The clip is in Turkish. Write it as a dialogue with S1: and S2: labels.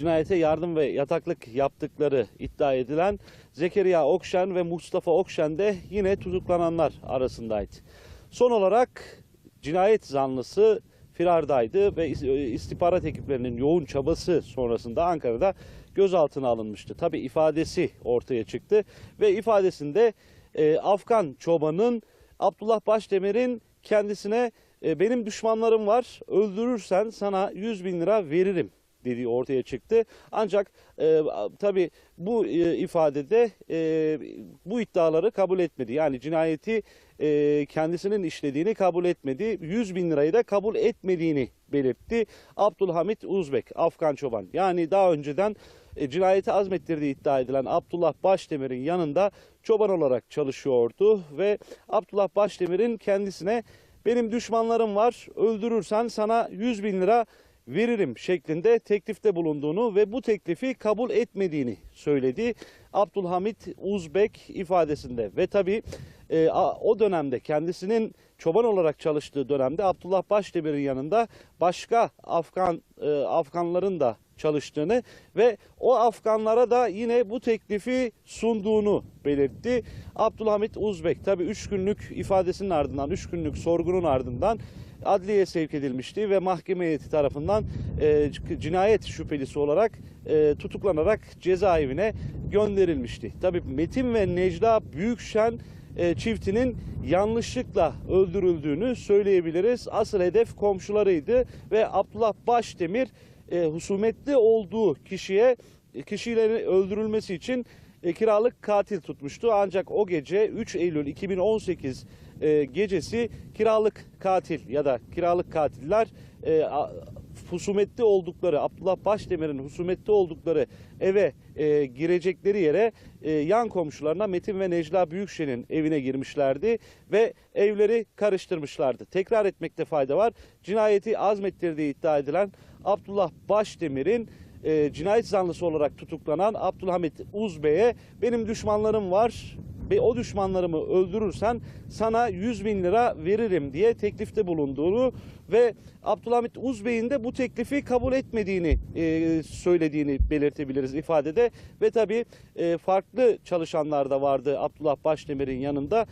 S1: cinayete yardım ve yataklık yaptıkları iddia edilen Zekeriya Okşen ve Mustafa Okşen de yine tutuklananlar arasındaydı. Son olarak cinayet zanlısı firardaydı ve istihbarat ekiplerinin yoğun çabası sonrasında Ankara'da gözaltına alınmıştı. Tabi ifadesi ortaya çıktı ve ifadesinde e, Afgan çobanın Abdullah Başdemir'in kendisine e, benim düşmanlarım var öldürürsen sana 100 bin lira veririm dediği ortaya çıktı. Ancak e, tabi bu e, ifadede e, bu iddiaları kabul etmedi. Yani cinayeti e, kendisinin işlediğini kabul etmedi. 100 bin lirayı da kabul etmediğini belirtti. Abdülhamit Uzbek, Afgan çoban. Yani daha önceden e, cinayeti azmettirdiği iddia edilen Abdullah Başdemir'in yanında çoban olarak çalışıyordu ve Abdullah Başdemir'in kendisine benim düşmanlarım var öldürürsen sana 100 bin lira veririm şeklinde teklifte bulunduğunu ve bu teklifi kabul etmediğini söyledi. Abdülhamit Uzbek ifadesinde ve tabi e, o dönemde kendisinin çoban olarak çalıştığı dönemde Abdullah Başdemir'in yanında başka Afgan e, Afganların da çalıştığını ve o Afganlara da yine bu teklifi sunduğunu belirtti. Abdülhamit Uzbek tabi 3 günlük ifadesinin ardından 3 günlük sorgunun ardından adliyeye sevk edilmişti ve mahkeme heyeti tarafından e, cinayet şüphelisi olarak e, tutuklanarak cezaevine gönderilmişti. Tabii Metin ve Necla Büyükşen e, çiftinin yanlışlıkla öldürüldüğünü söyleyebiliriz. Asıl hedef komşularıydı ve Abdullah Başdemir e, husumetli olduğu kişiye kişilerin öldürülmesi için e, kiralık katil tutmuştu. Ancak o gece 3 Eylül 2018 e, gecesi kiralık katil ya da kiralık katiller e, a- husumetli oldukları Abdullah Başdemir'in husumetli oldukları eve e, girecekleri yere e, yan komşularına Metin ve Necla Büyükşen'in evine girmişlerdi ve evleri karıştırmışlardı. Tekrar etmekte fayda var. Cinayeti azmettirdiği iddia edilen Abdullah Başdemir'in e, cinayet zanlısı olarak tutuklanan Abdülhamit Uzbey'e benim düşmanlarım var ve o düşmanlarımı öldürürsen sana 100 bin lira veririm diye teklifte bulunduğunu ve Abdülhamit Uzbey'in de bu teklifi kabul etmediğini e, söylediğini belirtebiliriz ifadede ve tabii e, farklı çalışanlar da vardı Abdullah Başdemir'in yanında.